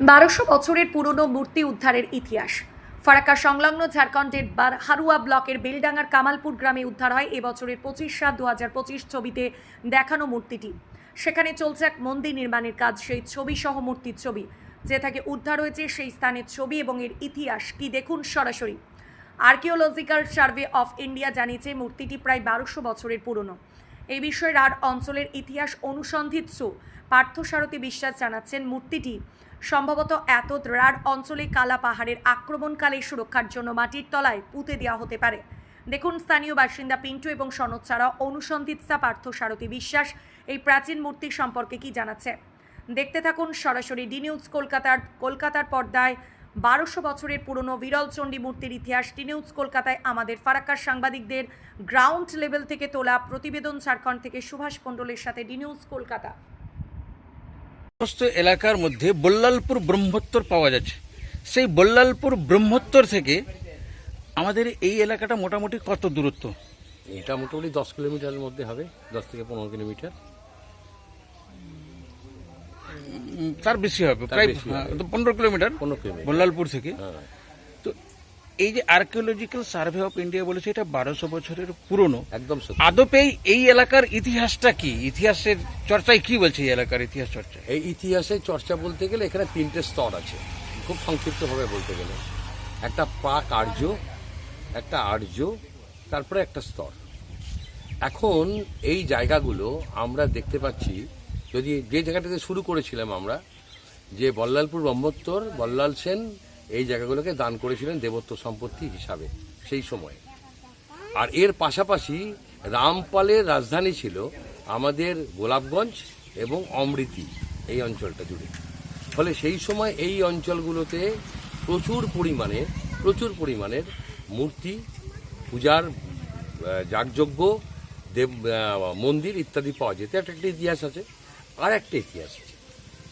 বারোশো বছরের পুরনো মূর্তি উদ্ধারের ইতিহাস। ফারাক্কা সংলগ্ন ঝাড়খণ্ডের বার হারুয়া ব্লকের বেলডাঙ্গার কামালপুর গ্রামে উদ্ধার হয় এবছরের পঁচিশ সাত দু হাজার পঁচিশ ছবিতে দেখানো মূর্তিটি। সেখানে চলছে এক মন্দির নির্মাণের কাজ, সেই ছবি সহ মূর্তির ছবি। যে থেকে উদ্ধার হয়েছে সেই স্থানের ছবি এবং এর ইতিহাস কি দেখুন সরাসরি। আর্কিওলজিক্যাল সার্ভে অফ ইন্ডিয়া জানিয়েছে মূর্তিটি প্রায় বারোশো বছরের পুরনো। এই বিষয়ে রাঢ় অঞ্চলের ইতিহাস অনুসন্ধিৎসু পার্থসারথী বিশ্বাস জানাচ্ছেন মূর্তিটি সম্ভবত এত রাঢ় অঞ্চলে কালা পাহাড়ের আক্রমণকালে সুরক্ষার জন্য মাটির তলায় পুঁতে দেওয়া হতে পারে। দেখুন, স্থানীয় বাসিন্দা পিন্টু এবং সনদ ছাড়া অনুসন্ধিৎসা পার্থ সারথী বিশ্বাস এই প্রাচীন মূর্তি সম্পর্কে কি জানাচ্ছে। দেখতে থাকুন সরাসরি ডি নিউজ কলকাতার কলকাতার পর্দায়। বারোশো বছরের পুরনো বিরল চণ্ডী মূর্তির ইতিহাস ডি নিউজ কলকাতায়। আমাদের ফারাক্কার সাংবাদিকদের গ্রাউন্ড লেভেল থেকে তোলা প্রতিবেদন ঝাড়খণ্ড থেকে সুভাষ মণ্ডলের সাথে ডি নিউজ কলকাতা। সমস্ত এলাকার মধ্যে বল্লালপুর ব্রহ্মোত্তর পাওয়া যাচ্ছে। সেই বল্লালপুর ব্রহ্মোত্তর থেকে আমাদের এই এলাকাটা মোটামুটি কত দূরত্ব? এটা মোটামুটি দশ কিলোমিটারের মধ্যে হবে দশ থেকে পনেরো কিলোমিটার। তার বেশি হবে প্রায় হ্যাঁ, পনেরো কিলোমিটার পনেরো কিলোমিটার। বল্লালপুর থেকে। হ্যাঁ। এই যে আর্কিওলজিক্যাল সার্ভে অফ ইন্ডিয়া বলেছে এটা বারোশো বছরের পুরনো। একদম সত্যি। আদপে এই- এই এলাকার ইতিহাসটা কি? ইতিহাসের চর্চায় কি বলছে এই এলাকার ইতিহাস চর্চা এই ইতিহাসের চর্চা বলতে গেলে এখানে তিনটে স্তর আছে। খুব সংক্ষিপ্তভাবে বলতে গেলে। একটা প্রাক আর্য একটা আর্য তারপরে একটা স্তর। এখন এই জায়গাগুলো আমরা দেখতে পাচ্ছি যদি যে জায়গাটাতে শুরু করেছিলাম আমরা যে বল্লালপুর ব্রহ্মোত্তর বল্লাল সেন এই জায়গাগুলোকে দান করেছিলেন দেবত্ব সম্পত্তি হিসাবে, সেই সময়ে। আর এর পাশাপাশি রামপালের রাজধানী ছিল আমাদের গোলাপগঞ্জ এবং অমৃতি এই অঞ্চলটা জুড়ে। ফলে সেই সময় এই অঞ্চলগুলোতে প্রচুর পরিমাণে, প্রচুর পরিমাণের মূর্তি, পূজার যাগযজ্ঞ, দেব মন্দির ইত্যাদি পাওয়া যেত। একটা একটা ইতিহাস আছে, আর একটা ইতিহাস আছে।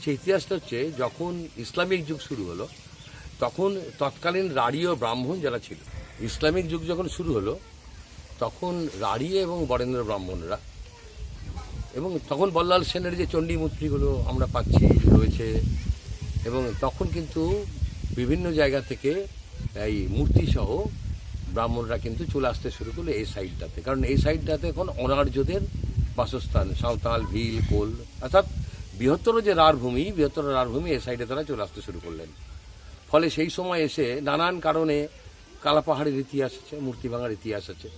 সেই ইতিহাসটা হচ্ছে যখন ইসলামিক যুগ শুরু হলো তখন তৎকালীন রাড়ি ও ব্রাহ্মণ যারা ছিল, ইসলামিক যুগ যখন শুরু হলো, তখন রাড়ি এবং বরেন্দ্র ব্রাহ্মণরা এবং তখন বল্লাল সেনের যে চণ্ডী মূর্তিগুলো আমরা পাচ্ছি, রয়েছে, এবং তখন কিন্তু বিভিন্ন জায়গা থেকে এই মূর্তি সহ ব্রাহ্মণরা কিন্তু চলে আসতে শুরু করল এই সাইডটাতে। কারণ এই সাইডটাতে এখন অনার্যদের বাসস্থান, সাঁওতাল, ভিল, কোল, অর্থাৎ বৃহত্তর যে রার ভূমি বৃহত্তর রার ভূমি এই সাইডে তারা চলে আসতে শুরু করলেন। ফলে সেই সময় এসে নানান কারণে কালাপাহাড়ের ইতিহাস আছে মূর্তি ভাঙার ইতিহাস আছে।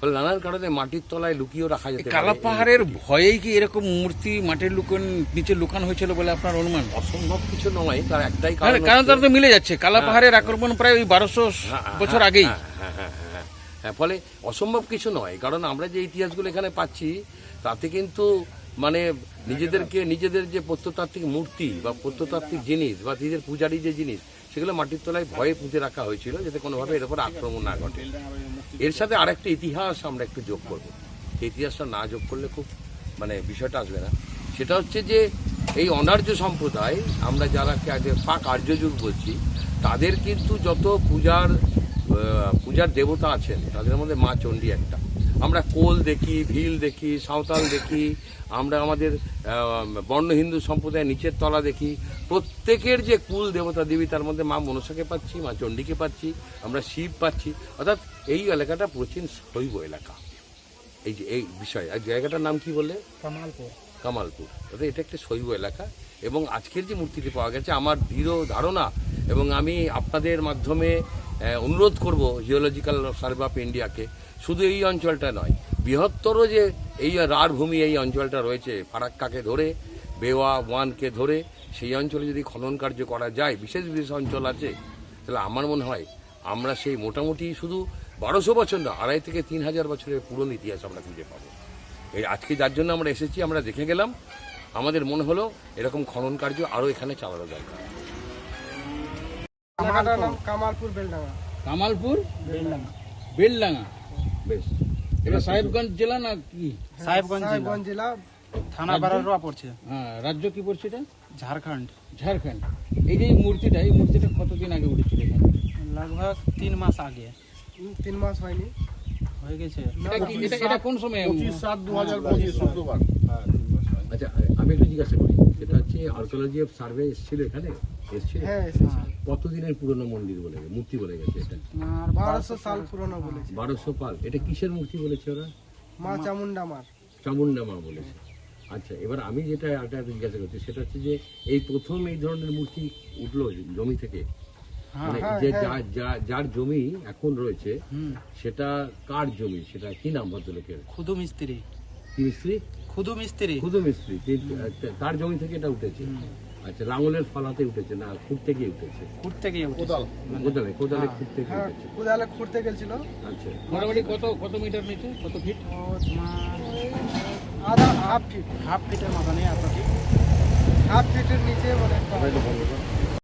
ফলে নানান কারণে মাটির তলায় লুকিয়েও রাখা যেতে কালাপাহাড়ের কালা ভয়েই কি এরকম মূর্তি মাটির লুকন নিচে লুকানো হয়েছিল বলে আপনার অনুমান? অসম্ভব কিছু নয় তার একটাই কারণ কারণ কারণ তার তো মিলে যাচ্ছে। কালাপাহাড়ের আক্রমণ প্রায় ওই বারোশো হ্যাঁ, হ্যাঁ, বছর হ্যাঁ, আগেই। হ্যাঁ, হ্যাঁ, হ্যাঁ, হ্যাঁ, হ্যাঁ। হ্যাঁ। ফলে অসম্ভব কিছু নয় কারণ আমরা যে ইতিহাসগুলো এখানে পাচ্ছি তাতে কিন্তু মানে নিজেদেরকে, নিজেদের যে প্রত্নতাত্ত্বিক মূর্তি বা প্রত্নতাত্ত্বিক জিনিস বা নিজেদের পূজারী যে জিনিস, সেগুলো মাটির তলায় ভয়ে পুঁতে রাখা হয়েছিল যাতে কোনোভাবে এর উপর আক্রমণ না ঘটে। এর সাথে আরেকটা ইতিহাস আমরা একটু যোগ করব। ইতিহাসটা না যোগ করলে খুব মানে বিষয়টা আসবে না। সেটা হচ্ছে যে এই অনার্য সম্প্রদায়, আমরা যারা আগে পাক আর্য যুগ বলছি, তাদের কিন্তু যত পূজার পূজার দেবতা আছেন, তাদের মধ্যে মা চণ্ডী একটা। আমরা কোল দেখি, ভিল দেখি, সাঁওতাল দেখি, আমরা আমাদের বর্ণ হিন্দু সম্প্রদায়ের নিচের তলা দেখি। প্রত্যেকের যে কুল দেবতা দেবী, তার মধ্যে মা মনসাকে পাচ্ছি, মা চণ্ডীকে পাচ্ছি, আমরা শিব পাচ্ছি। অর্থাৎ এই এলাকাটা প্রাচীন শৈব এলাকা। এই যে, এই বিষয়। আর জায়গাটার নাম কি বললে? কামালপুর। কামালপুর। অর্থাৎ এটা একটা শৈব এলাকা এবং আজকের যে মূর্তিটি পাওয়া গেছে আমার দৃঢ় ধারণা এবং আমি আপনাদের মাধ্যমে অনুরোধ করব জিওলজিক্যাল সার্ভে অফ ইন্ডিয়াকে শুধু এই অঞ্চলটা নয়, বৃহত্তর যে এই রার ভূমি এই অঞ্চলটা রয়েছে ফারাক্কাকে ধরে, বেওয়া ওয়ানকে ধরে, সেই অঞ্চলে যদি খনন কার্য করা যায়, বিশেষ বিশেষ অঞ্চল আছে, তাহলে আমার মনে হয় আমরা সেই মোটামুটি শুধু বারোশো বছর না আড়াই থেকে তিন হাজার বছরের পুরনো ইতিহাস আমরা খুঁজে পাবো। এই আজকে যার জন্য আমরা এসেছি আমরা দেখে গেলাম আমাদের মনে হলো এরকম খনন কার্য আরও এখানে চালানো দরকার এলাকাটার নাম কামালপুর বেলডাঙ্গা কামালপুর বেলডাঙ্গা বেলডাঙ্গা বেশ এটা সাহেবগঞ্জ জেলা না কি সাহেবগঞ্জ জেলা সাহেবগঞ্জ জেলা থানা বারারোয়া পড়ছে হ্যাঁ রাজ্য কি পড়ছে এটা ঝাড়খণ্ড ঝাড়খণ্ড এই যে এই মূর্তিটা এই মূর্তিটা কতদিন আগে উঠেছিল এখানে लगभग তিন মাস আগে উম, তিন মাস হয়নি হয়ে গেছে? এটা কি- এটা এটা কোন সময়? আচ্ছা আমি একটু জিজ্ঞাসা করি সেটা হচ্ছে আর্কোলজি অফ সার্ভে এসেছিল এখানে? এসেছিল? হ্যাঁ কতদিনের পুরনো মন্দির বলে মূর্তি বলে গেছে এটা? বারোশো সাল পুরনো বলেছে। বারোশো পাল এটা কিসের মূর্তি বলেছে ওরা? মা চামুন্ডা মার। চামুন্ডা মা বলেছে। আচ্ছা এবার আমি যেটা একটা জিজ্ঞাসা করছি সেটা হচ্ছে যে এই প্রথম এই ধরনের মূর্তি উঠল জমি থেকে? যে হ্যাঁ। যা- যা- যার জমি এখন রয়েছে সেটা কার জমি? সেটা কি নাম ভদ্রলোকের? খুদু মিস্ত্রি। কি মিস্ত্রি? খুদু মিস্ত্রি। খুদু মিস্ত্রি তার জমি থেকে এটা উঠেছে। আচ্ছা লাঙলের ফলাতে উঠেছে না থেকে উঠেছে। খুঁট থেকে উঠেছে। মানে কোদালে কোদালে হ্যাঁ। উঠেছে। কোদালে খুঁড়তে গেছিল। আচ্ছা। মোটামুটি কত কত মিটার নিচে? কত ফিট? আধা হাফ ফিট। হাফ ফিটের মতো নেই এত ঠিক হাফ ফিটের নিচে মানে